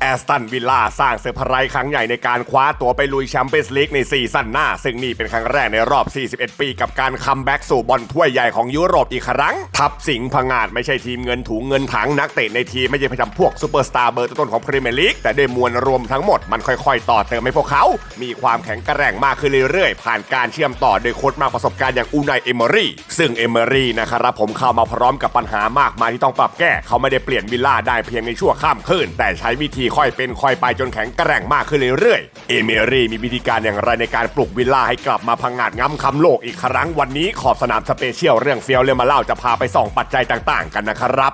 แอสตันวิลล่าสร้างเซอร์ไพรส์ครั้งใหญ่ในการคว้าตัวไปลุยแชมเปี้ยนส์ลีกในซีซั่นหน้า ซึ่งนี่เป็นครั้งแรกในรอบ 41 ปีกับการคัมแบ็กสู่บอลถ้วยใหญ่ของยุโรปอีกครั้ง ทับสิงห์พงาดไม่ใช่ทีมเงินถุงเงินถังนักเตะในทีมไม่ใช่ประจำพวกซูเปอร์สตาร์เบอร์ต้นของพรีเมียร์ลีกแต่ด้วยมวลรวมทั้งหมดมันค่อยๆ ต่อเติมให้พวกเขา มีความแข็งแกร่งมากขึ้นเรื่อยๆ ผ่านการเชื่อมต่อโดยโค้ชมากประสบการณ์อย่างอูไนเอเมอรี่ซึ่งเอเมอรี่นะครับผมเข้ามาพร้อมกับปัญหามากมายที่ต้องปรับแก้เขาไม่ได้เปลี่ยนวิลล่าได้เพียงในชั่วข้ามคืนแต่ใช้วิธีค่อยเป็นค่อยไปจนแข็งแกร่งมากขึ้นเรื่อยๆ เอเมรี่มีวิธีการอย่างไรในการปลุกวิลล่าให้กลับมาพังงาดง้ำคำโลกอีกครั้งวันนี้ขอบสนามสเปเชียลเรื่องเฟียวเรื่องมาเล่าจะพาไปส่องปัจจัยต่างๆ กันนะครับ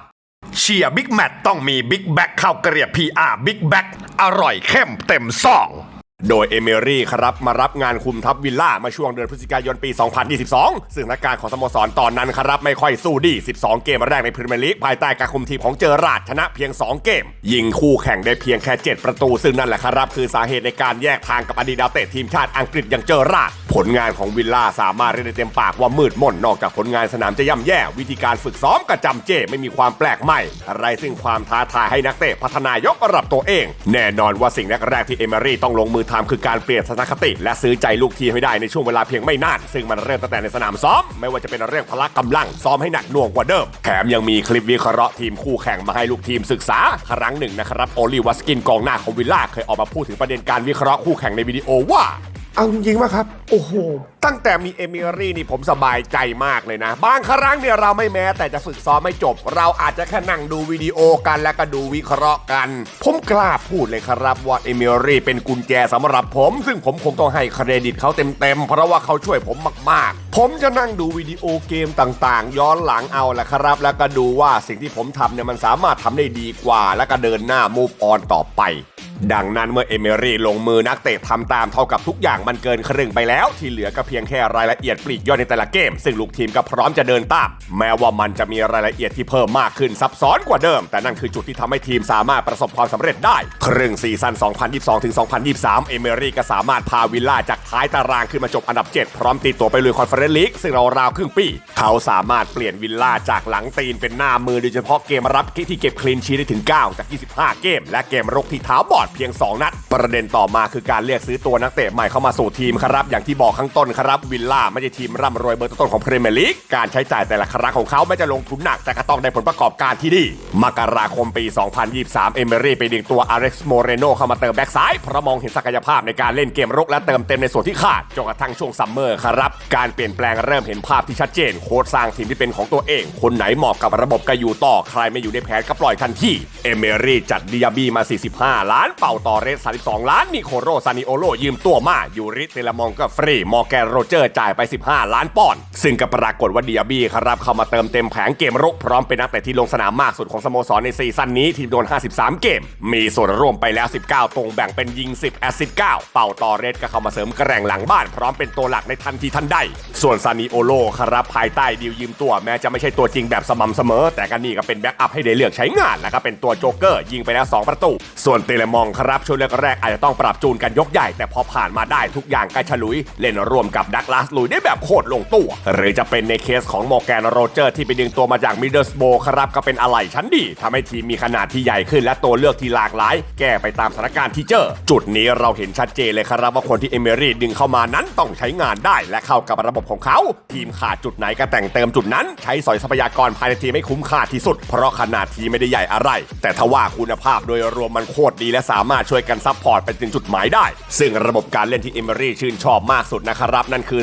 เชียร์บิ๊กแมตต้องมีบิ๊กแบ็คข้าวเกลียบพีอาร์บิ๊กแบ็คอร่อยเข้มเต็มซอง โดยเอเมรี่ครับมารับงานคุมทัพวิลล่ามาช่วงเดือนพฤศจิกายนปี 2022 ซึ่งนักการของสโมสรตอนนั้นครับไม่ค่อยสู้ดี 12 เกมแรกในพรีเมียร์ลีกภายใต้การคุมทีมของเจอราดชนะเพียง 2 เกม ยิงคู่แข่งได้เพียงแค่ 7 ประตู ซึ่งนั่นแหละครับ คือสาเหตุในการแยกทางกับอดีตดาวเตะทีมชาติอังกฤษอย่างเจอราดผลงานของวิลล่าสามารถเรียกได้เต็มปากว่ามืดมนนอกจากผลงานสนามจะย่ำแย่ วิธีการฝึกซ้อมกระจำเจไม่มีความแปลกใหม่ อะไรซึ่งความท้าทายให้นักเตะพัฒนายกระดับตัวเอง แน่นอนว่าสิ่งแรกๆที่เอเมรี่ต้องลงมือทำคือการเปลี่ยนทัศนคติ และซื้อใจลูกทีมให้ได้ในช่วงเวลาเพียงไม่นาน ซึ่งมันเริ่มตั้งแต่ในสนามซ้อม ไม่ว่าจะเป็นเรื่องพละกำลังซ้อมให้หนักหน่วงกว่าเดิม แถมยังมีคลิปวิเคราะห์ทีมคู่แข่งมาให้ลูกทีมศึกษา ครั้งหนึ่งนะครับโอลิวัสกินกองหน้าของวิลล่าเคยออกมาพูดถึงประเด็นการวิเคราะห์คู่แข่งในวิดีโอว่า เอาจริงๆป่ะครับ โอ้โห ตั้งแต่มีเอมิรี่นี่ผมสบายใจมากเลยนะ บางครั้งเนี่ยเราไม่แม้แต่จะฝึกซ้อมไม่จบ เราอาจจะแค่นั่งดูวิดีโอกันแล้วก็ดูวิเคราะห์กัน ผมกล้าพูดเลยครับว่าเอมิรี่เป็นกุญแจสำหรับผม ซึ่งผมคงต้องให้เครดิตเขาเต็มๆ เพราะว่าเขาช่วยผมมากๆ ผมจะนั่งดูวิดีโอเกมต่างๆ ย้อนหลังเอาแหละครับ แล้วก็ดูว่าสิ่งที่ผมทำเนี่ยมันสามารถทำได้ดีกว่า แล้วก็เดินหน้า move on ต่อไป ดังนั้นเมื่อเอเมรี่ลงมือนักเตะทำตามเท่ากับทุกอย่างมันเกินครึ่งไปแล้ว ที่เหลือก็เพียงแค่รายละเอียดปลีกย่อยในแต่ละเกม ซึ่งลูกทีมก็พร้อมจะเดินตามแม้ว่ามันจะมีรายละเอียดที่เพิ่มมากขึ้นซับซ้อนกว่าเดิม แต่นั่นคือจุดที่ทำให้ทีมสามารถประสบความสำเร็จได้ ครึ่งซีซั่น 2022-2023 เอเมรี่ก็สามารถพาวิลล่าจากท้ายตารางขึ้นมาจบอันดับ 7 พร้อมตีตัวไปลุยคอนเฟอเรนซ์ลีกซึ่งราราวๆครึ่งปี เขาสามารถเปลี่ยนวิลล่าจากหลังตีนเป็นหน้ามือโดยเฉพาะเกมรับที่เก็บคลีนชีได้ถึง 9 จาก 25 เกม และเกมรุกที่เท้าบอดเพียง 2 นัด ประเด็นต่อมาคือการเรียกซื้อตัวนักเตะใหม่เข้ามาสู่ทีมครับ อย่างที่บอกข้างต้นครับ วิลล่าไม่ใช่ทีมร่ำรวยเบอร์ต้นของพรีเมียร์ลีก การใช้จ่ายแต่ละครั้งของเขาไม่จะลงทุนหนักแต่ก็ต้องได้ผลประกอบการที่ดี มกราคมปี 2023 เอเมรี่ไปดึงตัวอาร็กซ์โมเรโนเข้ามาเติมแบ็กซ้ายเพราะมองเห็นศักยภาพในการเล่นเกมรุกและเติมเต็มในส่วนที่ขาดจนกระทั่งช่วงซัมเมอร์ครับ การเปลี่ยนแปลงเริ่มเห็นภาพที่ชัดเจน โค้ชสร้างทีมที่เป็นของตัวเอง คนไหนเหมาะกับระบบก็อยู่ต่อ ใครไม่อยู่ในแผนก็ปล่อยทันที เอเมรี่จัดดิยาบีมา 45 ล้านเป่าต่อเรส32 ล้านนิโคโรซานิโอโลยืมตัวมายูริเตลามองก็ฟรี มอแกนโรเจอร์จ่ายไป 15 ล้านปอนด์ซึ่งก็ปรากฏว่าเดิยบีครับเข้ามาเติมเต็มแผงเกมรุกพร้อมเป็นนักเตะที่ลงสนามมากสุดของสโมสรในซีซั่นนี้ทีมโดน 53 เกม มีส่วนร่วมไปแล้ว 19 ตรงแบ่งเป็นยิง 10 แอสซิส9เป่าต่อเรสก็เข้ามาเสริมกร่งหลังบ้าน พร้อมเป็นตัวหลักในทันทีทันใด ส่วนซานิโอโลครับภายใต้ดีลยืมตัวแม้จะไม่ใช่ตัวจริงแบบสม่ำเสมอ แต่ก็นี่ก็เป็นแบ็กอัพให้ได้เลือกใช้งานแล้วก็เป็นตัวโจ๊กเกอร์ยิงไปแล้ว 2 ประตู ส่วนเตเลมองครับช่วงแรกๆอาจจะต้องปรับจูนกันยกใหญ่ แต่พอผ่านมาได้ทุกอย่างก็ฉลุย เล่นร่วมกับดักลาสลุยได้แบบโคตรลงตัว หรือจะเป็นในเคสของโมแกนโรเจอร์ที่ไปดึงตัวมาจากมิดเดิลสโบครับก็เป็นอะไรชั้นดีทำให้ทีมมีขนาดที่ใหญ่ขึ้น และตัวเลือกที่หลากหลาย แก้ไปตามสถานการณ์ที่เจอ จุดนี้เราเห็นชัดเจนเลยครับว่าคนที่เอเมรี่ดึงเข้ามานั้นต้องใช้งานได้ และเข้ากับระบบของเขา ทีมขาดจุดไหนก็แต่งเติมจุดนั้น ใช้สอยทรัพยากรภายในทีมไม่คุ้มค่าที่สุด เพราะขนาดทีมไม่ได้ใหญ่อะไร แต่ทว่าคุณภาพโดยรวมมันโคตรดีและสามารถช่วยกันซัพพอร์ตไปถึงจุดหมายได้ ซึ่งระบบการเล่นที่เอเมรี่ชื่นชอบมากสุดนะครับ นั่นคือ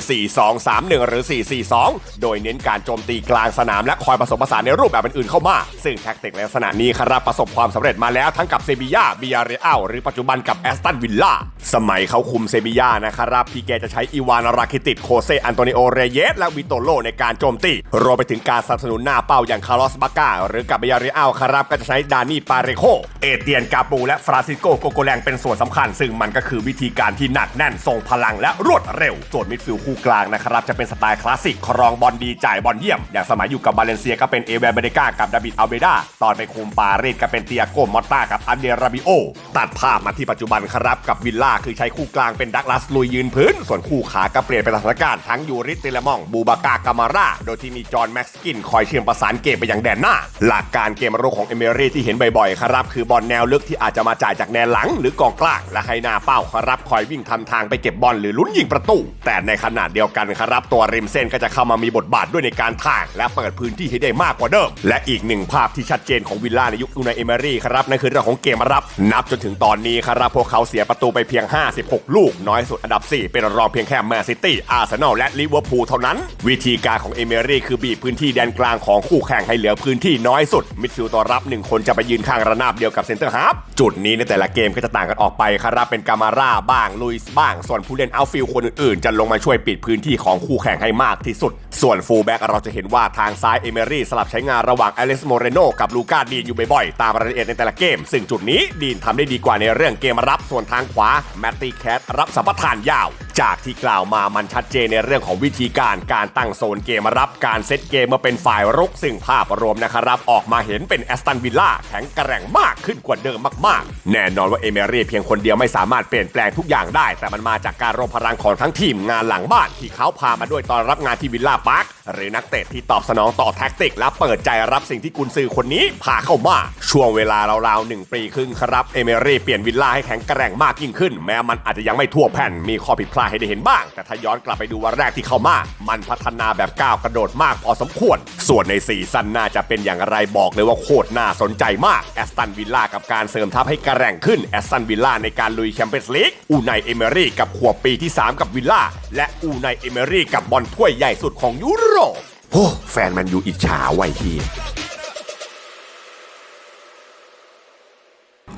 4-2-3-1 หรือ 4-4-2 โดยเน้นการโจมตีกลางสนามและคอยผสมผสานในรูปแบบอื่นๆเข้ามา ซึ่งแท็กติกในลักษณะนี้ครับประสบความสำเร็จมาแล้วทั้งกับเซบียาบิยาเรอัลหรือปัจจุบันกับแอสตันวิลล่าสมัยเขาคุมเซบียานะครับพี่แกจะใช้อีวานราคิติดโคเซอันโตนิโอเรเยสและวิโตโลในการโจมตีรวมไปถึงการสนับสนุนหน้าเป้าอย่างคาร์ลอสบาก้าหรือกับบิยาเรอัลครับก็จะใช้ดานี่ปาเรโคเอเตียนกาปูและฟรานซิสโกโกโกแลงเป็นส่วนสำคัญ ซึ่งมันก็คือวิธีการที่หนักแน่นทรงพลังและรวดเร็ว ส่วนมิดฟิลด์คู่กลางนะครับจะเป็นสไตล์คลาสสิกครองบอลดีจ่ายบอลเยี่ยม อย่างสมัยอยู่กับบาเลนเซียก็เป็นเอเวเบเดกากับดาวิดอัลเบดาตอนไปคุมปารีสก็เป็นเตียโกมอตตากับอันเดราบิโอตัดภาพมาที่ปัจจุบันครับกับวิลล่าคือใช้คู่กลางเป็นดักลัสลุยยืนพื้น ส่วนคู่ขาก็เปลี่ยนเป็นสถานการณ์ทั้งยูริสเตเลมองบูบากากามาร่าโดยที่มีจอห์นแม็กซ์กินคอยเชื่อมประสานเกมไปยังแดนหน้า หลักการเกมรุกของเอเมรี่ที่เห็นบ่อยๆครับคือบอลแนวลึกที่อาจจะมาจ่ายจากแนวหลังหรือกองกลาง และให้หน้าเป้าครับคอยวิ่งทำทางไปเก็บบอลหรือลุ้นยิงประตู แต่ในขณะเดียวกันครับตัวริมเส้นก็จะเข้ามามีบทบาทด้วยในการทาง และเปิดพื้นที่ให้ได้มากกว่าเดิม และอีกหนึ่งภาพที่ชัดเจนของวิลล่าในยุคอูนาเอเมอรี่ครับนั่นคือเรื่องของเกมรับ นับจนถึงตอนนี้ครับพวกเขาเสียประตูไปเพียง 56 ลูก น้อยสุดอันดับ 4 เป็นรองเพียงแค่แมนซิตี้อาร์เซนอลและลิเวอร์พูลเท่านั้น วิธีการของเอเมอรี่คือบีบพื้นที่แดนกลางของคู่แข่งให้เหลือพื้นที่น้อยสุดมิดฟิลด์ตัวรับหนึ่งคนจะไปยืนข้างระนาบเดียวกับเซนเตอร์ฮาร์ฟจุดนี้ในแต่ละเกมก็จะต่างกันออกไปครับเป็นกามาร่าบ้างลุยส์บ้าง ส่วนผู้เล่นเอาฟิลคนอื่นๆ จะลงมาช่วยปิดพื้นที่ของคู่แข่งให้มากที่สุด ส่วนฟูลแบ็กเราจะเห็นว่าทางซ้ายเอเมรี่สลับใช้งานระหว่างอเลสโมเรโนกับลูกาดีนอยู่บ่อยๆ ตามรายละเอียดในแต่ละเกม ซึ่งจุดนี้ดีนทำได้ดีกว่าในเรื่องเกมรับส่วนทางขวาแมตตี้แคทรับสัมปทานยาว จากที่กล่าวมามันชัดเจนในเรื่องของวิธีการการตั้งโซนเกมรับการเซตเกมมาเป็นฝ่ายรุกซึ่งภาพรวมนะครับ ออกมาเห็นเป็นแอสตันวิลล่าแข็งแกร่งมากขึ้นกว่าเดิมมากๆ แน่นอนว่าเอเมรี่เพียงคนเดียวไม่สามารถเปลี่ยนแปลงทุกอย่างได้ แต่มันมาจากการรวมพลังของทั้งทีมงานหลังบ้าน ที่เขาพามาด้วยตอนรับงานที่วิลล่าพาร์คหรือนักเตะที่ตอบสนองต่อแท็กติก และเปิดใจรับสิ่งที่กุนซือคนนี้พาเข้ามาช่วงเวลาราวๆหนึ่งปีครึ่งครับเอเมรี่เปลี่ยนวิลล่าให้แข็งแกร่งมากยิ่งขึ้น แม้มันอาจจะยังไม่ทั่วแผ่นมีข้อผิดพลาดให้ได้เห็นบ้าง แต่ถ้าย้อนกลับไปดูวันแรกที่เข้ามา มันพัฒนาแบบก้าวกระโดดมากพอสมควร ส่วนในซีซั่นหน้าจะเป็นอย่างไรบอกเลยว่าโคตรน่าสนใจมากแอสตันวิลล่ากับการเสริมทัพให้แกร่งขึ้นแอสตันวิลล่าในการลุยแชมเปี้ยนส์ลีกอูไนเอเมรี่กับขวบปีที่ 3 กับวิลล่าและอูไนเอเมรี่กับบอลถ้วยใหญ่สุดของยุโรปโอ้แฟนมันอยู่อิจฉาไว้ที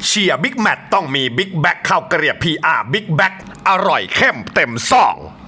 เชียร์บิ๊กแมตต้องมีบิ๊กแบ็กข้าวเกลียบพีอาร์บิ๊กแบ็กอร่อยเข้มเต็มซอง